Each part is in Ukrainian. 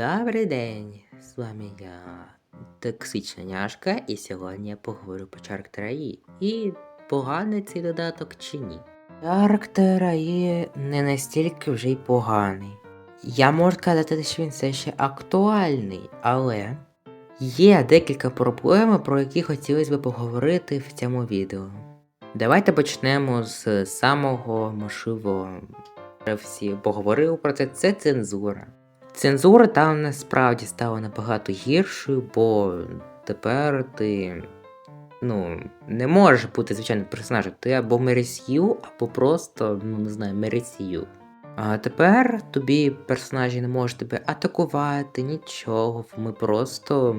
Добрий день! З вами я Токсична няшка, і сьогодні я поговорю про Чарк Тераї. І поганий цей додаток чи ні. Чарк Тераї не настільки вже й поганий. Я можу сказати, що він все ще актуальний, але є декілька проблем, про які хотілося б поговорити в цьому відео. Давайте почнемо з самого можливо. Всі поговорили про це, це цензура. Цензура там насправді стала набагато гіршою, бо тепер ти ну, не можеш бути звичайним персонажем. Ти або Мересью, або просто, ну не знаю, Мересью. А тепер тобі персонажі не можуть тебе атакувати, нічого. Ми просто.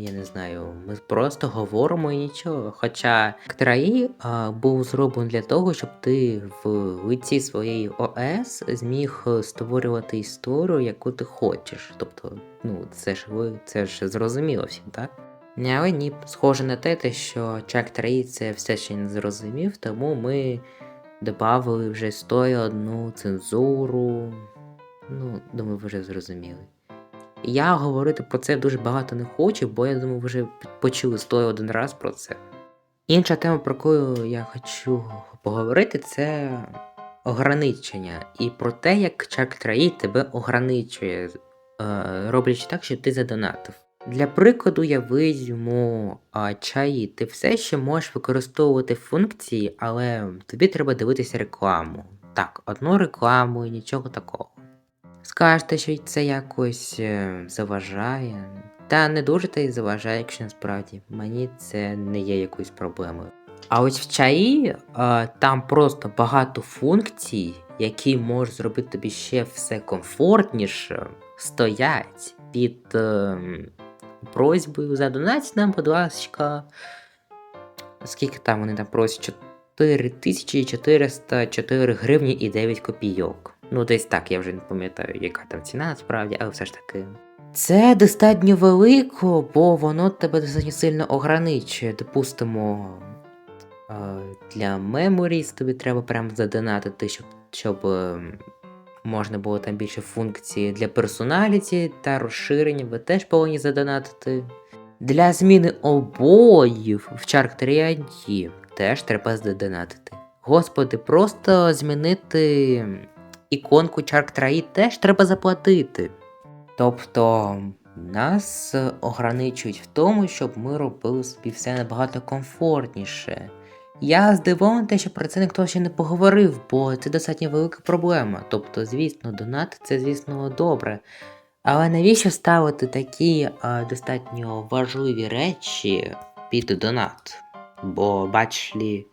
Я не знаю, ми просто говоримо і нічого. Хоча Ктраї був зроблений для того, щоб ти в лиці своєї ОС зміг е, створювати історію, яку ти хочеш. Тобто, ну, це ж ви це ж зрозуміло всім, так? Але ні, схоже на те, що Чак Траї це все ще не зрозумів, тому ми додали вже стою одну цензуру. Ну, думаю, ви вже зрозуміли. Я говорити про це дуже багато не хочу, бо я думаю, ви вже почули сто один раз про це. Інша тема, про яку я хочу поговорити, це ограничення. І про те, як Чак Траї тебе ограничує, е, роблячи так, щоб ти задонатив. Для прикладу, я візьму а, чаї. Ти все ще можеш використовувати функції, але тобі треба дивитися рекламу. Так, одну рекламу і нічого такого. Скажете, що це якось е, заважає. Та не дуже та й заважає, якщо насправді мені це не є якоюсь проблемою. А ось в чаї е, там просто багато функцій, які можуть зробити тобі ще все комфортніше, стоять під е, просьбою задонать нам, будь ласка. Скільки там вони там просять? 4404 гривні і 9 копійок. Ну, десь так, я вже не пам'ятаю, яка там ціна насправді, але все ж таки. Це достатньо велико, бо воно тебе достатньо сильно ограничує. Допустимо, для Memories тобі треба прям задонатити, щоб, щоб е, можна було там більше функцій для персоналіті та розширення, ви теж повинні задонатити. Для зміни обоїв в Чарктеріанті теж треба задонатити. Господи, просто змінити іконку Чарк Траї теж треба заплатити. Тобто нас ограничують в тому, щоб ми робили собі все набагато комфортніше. Я здивований, те, що про це ніхто ще не поговорив, бо це достатньо велика проблема. Тобто, звісно, донат це, звісно, добре. Але навіщо ставити такі а, достатньо важливі речі під донат? Бо бачили,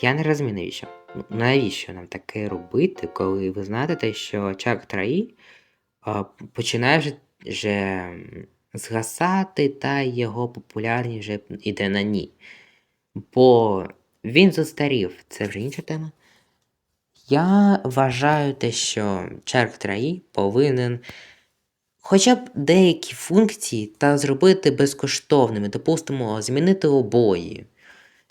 я не розумію навіщо. Навіщо нам таке робити, коли ви знаєте, що Чак Траї починає вже, вже згасати, та його популярність вже йде на ні. Бо він застарів, це вже інша тема. Я вважаю те, що Чарк Траї повинен хоча б деякі функції та зробити безкоштовними, допустимо, змінити обої.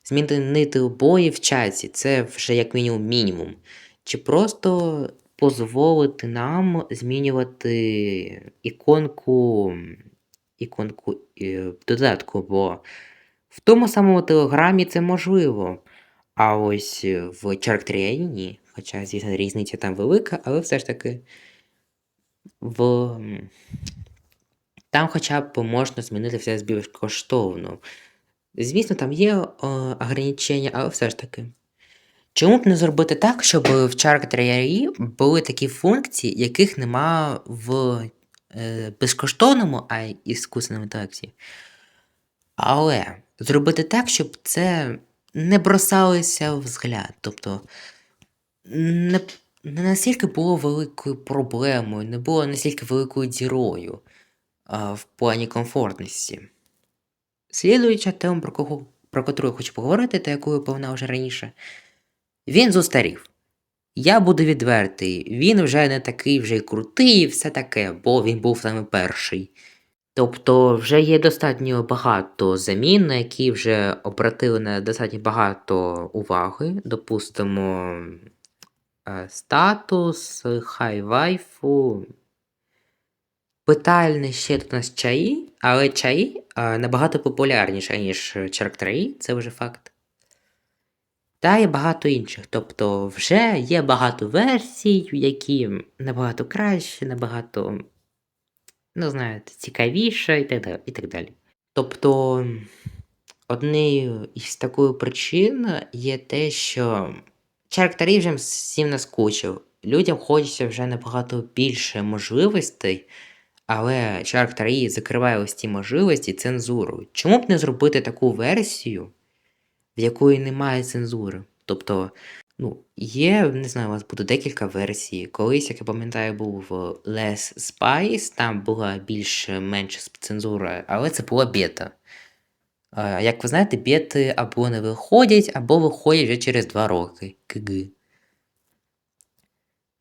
Змінити обої в чаті, це вже як мінімум мінімум. Чи просто дозволити нам змінювати іконку іконку е, додатку, бо в тому самому телеграмі це можливо. А ось в Чарктріані ні. Хоча, звісно, різниця там велика, але все ж таки в... там хоча б можна змінити все безкоштовно. Звісно, там є е, ограничення, але все ж таки. Чому б не зробити так, щоб в Chart були такі функції, яких нема в е, безкоштовному, а й іскусному інтелекті? Але зробити так, щоб це не бросалося в взгляд. Тобто не, не настільки було великою проблемою, не було настільки великою дірою а, в плані комфортності. Слідуюча тема, про, кого, про яку я хочу поговорити, та яку я повинна вже раніше, він зустарів. Я буду відвертий, він вже не такий вже й крутий, і все таке, бо він був саме перший. Тобто вже є достатньо багато замін, на які вже обратили на достатньо багато уваги. Допустимо, е, статус, хай вайфу. Питальний ще тут у нас чаї, але чаї а, набагато популярніше, ніж чарктраї, це вже факт. Та є багато інших. Тобто вже є багато версій, які набагато краще, набагато, ну, знаєте, цікавіше і так далі. І так далі. Тобто, однією із такої причин є те, що чарктарі вже всім наскучив. Людям хочеться вже набагато більше можливостей, але чарктарі закриває ось ці можливості цензурою. Чому б не зробити таку версію, в якої немає цензури? Тобто, ну, є, не знаю, у вас буде декілька версій. Колись, як я пам'ятаю, був Less Spice, там була більш-менш цензура, але це була бета. Як ви знаєте, бети або не виходять, або виходять вже через 2 роки. КГ.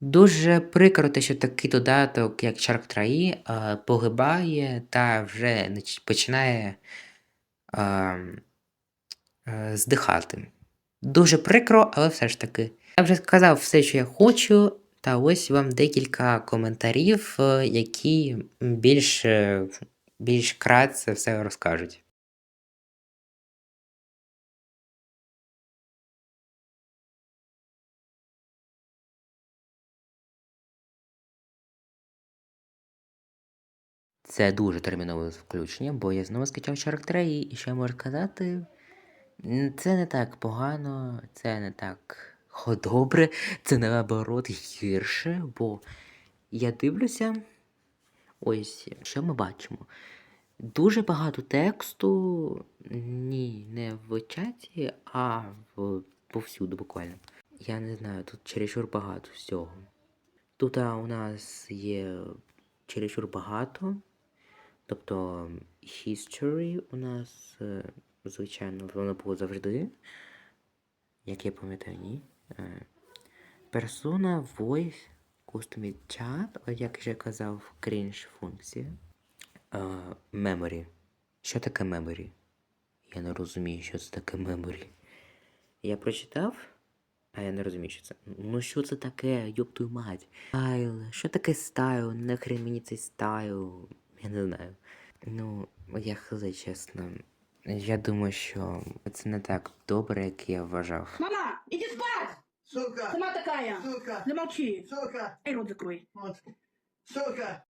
Дуже прикро те, що такий додаток, як Shark 3, погибає та вже починає а, е, здихати. Дуже прикро, але все ж таки. Я вже сказав все, що я хочу, та ось вам декілька коментарів, е, які більш, е, більш кратце все розкажуть. Це дуже термінове включення, бо я знову скачав Shark 3, і я можу сказати? Це не так погано, це не так добре, це наоборот гірше, бо я дивлюся. Ось, що ми бачимо? Дуже багато тексту, ні, не в чаті, а в, повсюду буквально. Я не знаю, тут чересчур багато всього. Тут у нас є чересчур багато. Тобто history у нас, е, звичайно, воно було завжди. Як я пам'ятаю, ні. Е, Persona, voice, custom chat, як вже казав, cringe функція. Е, Memory. Що таке memory? Я не розумію, що це таке memory. Я прочитав, а я не розумію, що це. Ну що це таке, ёб твою мать? Стайл. Що таке стайл? Нахрен мені цей стайл? Я не знаю. Ну, я хз, чесно. Я думаю, що це не так добре, як я вважав. Мама, иди спать! Сука! Сама такая! Сука! Замолчи! Сука! Эй, рот закрой! Вот. Сука!